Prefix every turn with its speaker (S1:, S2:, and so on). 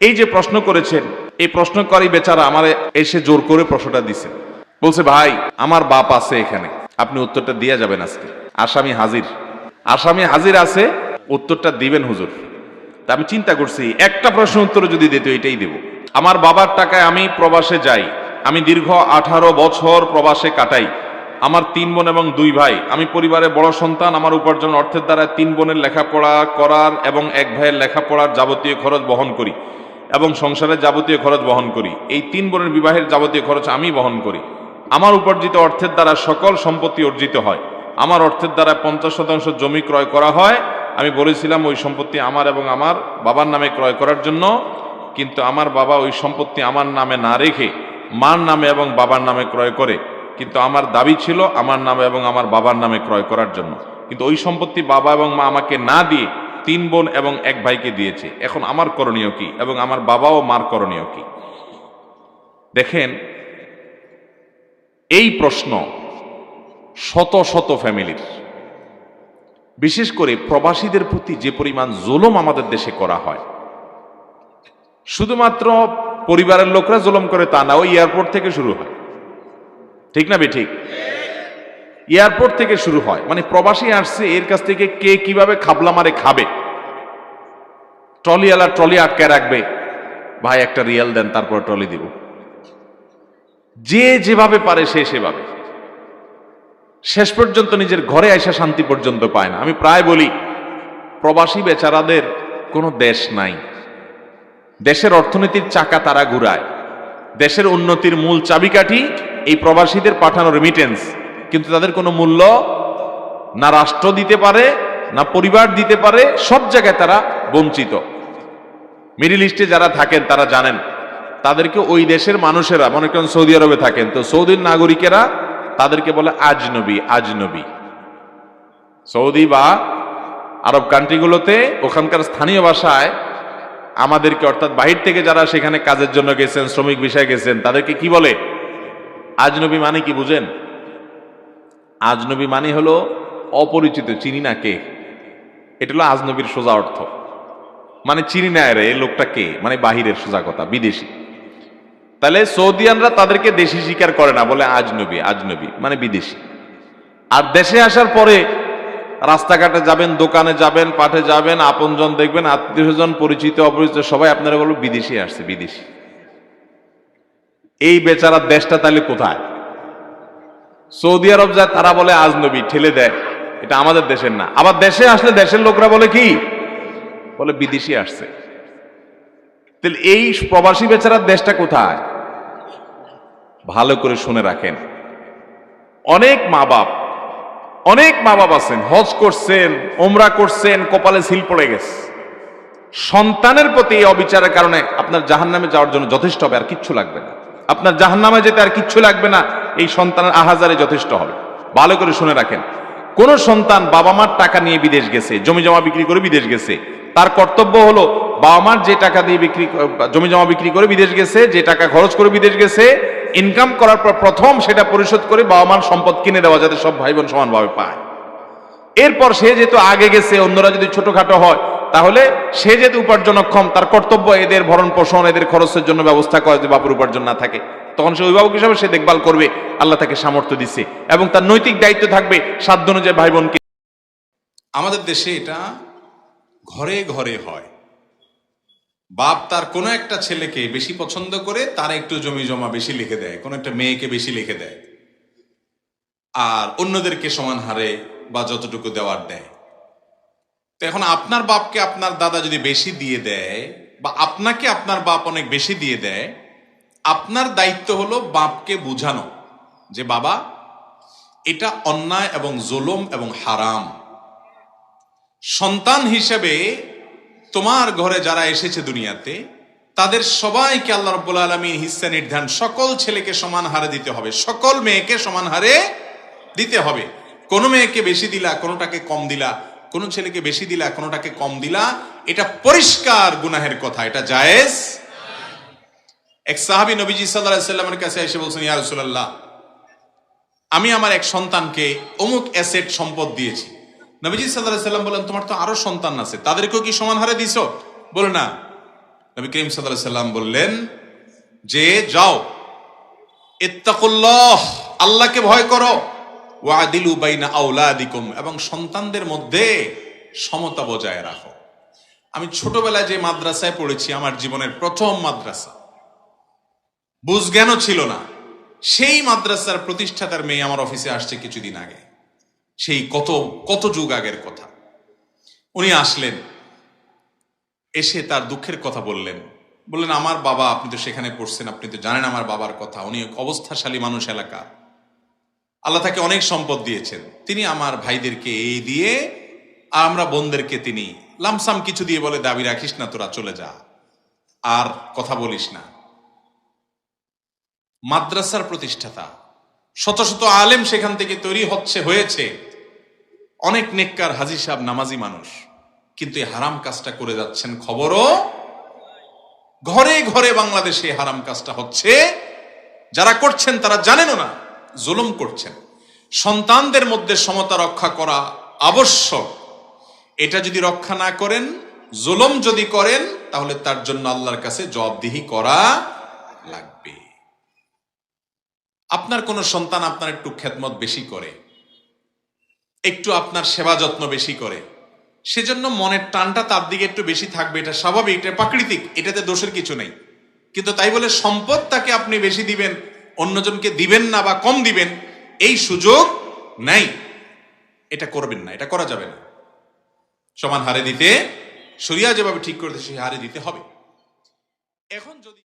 S1: এই যে প্রশ্ন করেছেন, এই প্রশ্নকারী বেচারা আমার এসে জোর করে প্রশ্নটা দিছে বলছে, ভাই, আমার বাপ আছে এখানে। আপনি উত্তরটা দিয়ে যাবেন আজকে। আসামি হাজির। আসামি হাজির আছে, উত্তরটা দিবেন হুজুর। তা আমি চিন্তা করছি, একটা প্রশ্ন উত্তর যদি দিত এটাই দেব। আমার বাবার টাকায় আমি প্রবাসে যাই, আমি দীর্ঘ আঠারো বছর প্রবাসে কাটাই। আমার তিন বোন এবং দুই ভাই। আমি পরিবারের বড় সন্তান, আমার উপার্জন অর্থের দ্বারা তিন বোনের লেখাপড়া করার এবং এক ভাইয়ের লেখাপড়ার যাবতীয় খরচ বহন করি। এবং সংসারের যাবতীয় খরচ বহন করি। এই তিন বোনের বিবাহের যাবতীয় খরচ আমি বহন করি। আমার উপার্জিত অর্থের দ্বারা সকল সম্পত্তি অর্জিত হয়। আমার অর্থের দ্বারা পঞ্চাশ শতাংশ জমি ক্রয় করা হয়। আমি বলেছিলাম, ওই সম্পত্তি আমার এবং আমার বাবার নামে ক্রয় করার জন্য। কিন্তু আমার বাবা ওই সম্পত্তি আমার নামে না রেখে মার নামে এবং বাবার নামে ক্রয় করে। কিন্তু আমার দাবি ছিল আমার নামে এবং আমার বাবার নামে ক্রয় করার জন্য। কিন্তু ওই সম্পত্তি বাবা এবং মা আমাকে না দিয়ে তিন বোন এবং এক ভাইকে দিয়েছে। এখন আমার করণীয় কি? এবং আমার বাবা ও মার করণীয় কি? দেখেন, এই প্রশ্ন শত শত ফ্যামিলির। বিশেষ করে প্রবাসীদের প্রতি যে পরিমাণ জুলুম আমাদের দেশে করা হয়। শুধুমাত্র পরিবারের লোকরা জুলুম করে তা না, ওই এয়ারপোর্ট থেকে শুরু হয়। ঠিক না বে ঠিক? এয়ারপোর্ট থেকে শুরু হয়। মানে প্রবাসী আসছে, এর কাছ থেকে কে কীভাবে খাবলা মারে খাবে। ট্রলিওয়ালা ট্রলি আটকে রাখবে। ভাই, একটা রিয়াল দেন, তারপর ট্রলি দিব। যে যেভাবে পারে সে সেভাবে। শেষ পর্যন্ত নিজের ঘরে আইসা শান্তি পর্যন্ত পায় না। আমি প্রায় বলি, প্রবাসী বেচারাদের কোনো দেশ নাই। দেশের অর্থনীতির চাকা তারা ঘুরায়। দেশের উন্নতির মূল চাবিকাঠি এই প্রবাসীদের পাঠানো রেমিটেন্স কিন্তু তাদের কোনো মূল্য না রাষ্ট্র দিতে পারে, না পরিবার দিতে পারে, সব জায়গায় তারা বঞ্চিত। মিডিল ইস্টে যারা থাকেন, তারা জানেন, তাদেরকে ওই দেশের মানুষেরা, মনে করেন সৌদি আরবে থাকেন, তো সৌদির নাগরিকেরা তাদেরকে বলে আজনবী আজনবী। সৌদি বা আরব কান্ট্রিগুলোতে ওখানকার স্থানীয় ভাষায় আমাদেরকে, অর্থাৎ বাহির থেকে যারা সেখানে কাজের জন্য গেছেন, শ্রমিক বিষয়ে গেছেন, তাদেরকে কি বলে? আজনবী মানে কি, বুঝেন? আজনবী মানে হলো অপরিচিত, চিনি না কে? এটা হলো আজনবীর সোজা অর্থ। মানে চিনি না রে লোকটা কে? মানে বাহিরের সোজা কথা, বিদেশি। তাহলে সৌদিয়ানরা তাদেরকে দেশি স্বীকার করে না, বলে আজনবী আজনবী মানে বিদেশি। আর দেশে আসার পরে রাস্তাঘাটে যাবেন, দোকানে যাবেন, পাঠে যাবেন, আপনজন দেখবেন আত্মীয় স্বজন পরিচিত, অপরিচিত, সবাই আপনারা বলব বিদেশি আসছে, বিদেশি। এই বেচারার দেশটা তাহলে কোথায়? সৌদি আরব যায়, তারা বলে আজনবী ঠেলে দেয়। এটা আমাদের দেশের না। আবার দেশে আসলে দেশের লোকরা বলে কি? বলে, বিদেশি আসছে। তাহলে এই প্রবাসী বেচারার দেশটা কোথায়? ভালো করে শুনে রাখেন। অনেক মা বাপ অনেক মা বাপ আছেন, হজ করছেন ওমরা করছেন, কপালে সিল পড়ে গেছে। সন্তানের প্রতি এই অবিচারের কারণে আপনার জাহান্নামে যাওয়ার জন্য যথেষ্ট হবে, আর কিচ্ছু লাগবে না। আপনার জাহান্নামে যেতে আর কিচ্ছু লাগবে না। এই সন্তানের আহাজারে যথেষ্ট হবে। ভালো করে শুনে রাখেন। কোন সন্তান বাবা মার টাকা নিয়ে বিদেশ গেছে জমি জমা বিক্রি করে বিদেশ গেছে, তার কর্তব্য হলো বাবা মার যে টাকা দিয়ে বিক্রি জমি জমা বিক্রি করে বিদেশ গেছে, যে টাকা খরচ করে বিদেশ গেছে ইনকাম করার পর প্রথম সেটা পরিশোধ করে বাবা মার সম্পদ কিনে দেওয়া যাতে সব ভাই বোন সমানভাবে পায়। এরপর সে যেহেতু আগে গেছে, অন্যরা যদি ছোটখাটো হয়, তাহলে সে যেহেতু উপার্জনক্ষম, তার কর্তব্য এদের ভরণ পোষণ এদের খরচের জন্য ব্যবস্থা করে যে বাপুর উপার্জন না থাকে। তখন সে অভিভাবক হিসাবে সে দেখভাল করবে, আল্লাহ তাকে সামর্থ্য দিচ্ছে এবং তার নৈতিক দায়িত্ব থাকবে সাধ্য অনুযায়ী ভাই বোনকে
S2: আমাদের দেশে এটা ঘরে ঘরে হয়। বাপ তার কোনো একটা ছেলেকে বেশি পছন্দ করে, তার একটু জমি জমা বেশি লিখে দেয়, কোনো একটা মেয়েকে বেশি লিখে দেয়। আর অন্যদেরকে সমান হারে বা যতটুকু দেওয়ার দেয়। তো এখন আপনার বাপকে আপনার দাদা যদি বেশি দিয়ে দেয় বা আপনাকে আপনার বাপ অনেক বেশি দিয়ে দেয় আপনার দায়িত্ব হলো বাপকে বুঝানো যে বাবা, এটা অন্যায় এবং জোলম এবং হারাম। সন্তান হিসেবে তোমার ঘরে যারা এসেছে দুনিয়াতে, তাদের সবাইকে আল্লাহ রব্বুল আলমী হিস্সা নির্ধারণ, সকল ছেলেকে সমান হারে দিতে হবে, সকল মেয়েকে সমান হারে দিতে হবে। কোনো মেয়েকে বেশি দিলা, কোনোটাকে কম দিলা, কোনো ছেলেকে বেশি দিলা, কোনোটাকে কম দিলা, এটা পরিষ্কার গুনাহের কথা, এটা জায়েজ এক সাহাবি নবীজি সাল্লাহ সাল্লামের কাছে এসে বলছেন, ইয়া রাসূলুল্লাহ, আমি আমার এক সন্তানকে অমুক অ্যাসেট সম্পদ দিয়েছি। নবীজি সাল্লাহ সাল্লাম বলেন, তোমার তো আরও সন্তান আছে, তাদেরকেও কি সমান হারে দিছ? বলে, না। নবী করিম আলাইহি সাল্লাম বললেন, যে, যাও, ইত্তাকুল্লাহ, আল্লাহকে ভয় করো ওয়াদিলু বাইনা আউলাদিকুম এবং সন্তানদের মধ্যে সমতা বজায় রাখো। আমি ছোটবেলায় যে মাদ্রাসায় পড়েছি, আমার জীবনের প্রথম মাদ্রাসা বুঝ জ্ঞানও ছিল না। সেই মাদ্রাসার প্রতিষ্ঠাতার মেয়ে আমার অফিসে আসছে কিছুদিন আগে। সেই কত কত যুগ আগের কথা। উনি আসলেন, এসে তার দুঃখের কথা বললেন। বললেন, আমার বাবা, আপনি তো সেখানে পড়ছেন, আপনি তো জানেন আমার বাবার কথা। উনি অবস্থাশালী মানুষ এলাকা। আল্লাহ তাকে অনেক সম্পদ দিয়েছেন। তিনি আমার ভাইদেরকে এই দিয়ে আর আমরা বোনদেরকে তিনি লামসাম কিছু দিয়ে বলে, দাবি রাখিস না, তোরা চলে যা। আর কথা বলিস না। মাদ্রাসার প্রতিষ্ঠাতা। শত শত আলেম সেখান থেকে তৈরি হচ্ছে, হয়েছে। অনেক নেককার হাজি সাহেব নামাজি মানুষ। কিন্তু এই হারাম কাজটা করে যাচ্ছেন খবরও ঘরে ঘরে বাংলাদেশে হারাম কাজটা হচ্ছে। যারা করছেন তারা জানেনও না, জুলুম করছেন। সন্তানদের মধ্যে সমতা রক্ষা করা আবশ্যক। এটা যদি রক্ষা না করেন, জুলুম যদি করেন, তাহলে তার জন্য আল্লাহর কাছে জবাবদিহি করা লাগবে। আপনার কোন সন্তান আপনার একটু খেদমত বেশি করে, একটু আপনার সেবা যত্ন বেশি করে, সেজন্য মনের টানটা তার দিকে একটু বেশি থাকবে, এটা স্বাভাবিক, এটা প্রাকৃতিক, এটাতে দোষের কিছু নেই। কিন্তু তাই বলে সম্পদ তাকে আপনি বেশি দিবেন, অন্যজনকে দিবেন না বা কম দিবেন, এই সুযোগ নাই। এটা করবেন না, এটা করা যাবে না। সমান হারে দিতে সরিয়া যেভাবে ঠিক করে সেই হারে দিতে হবে। এখন যদি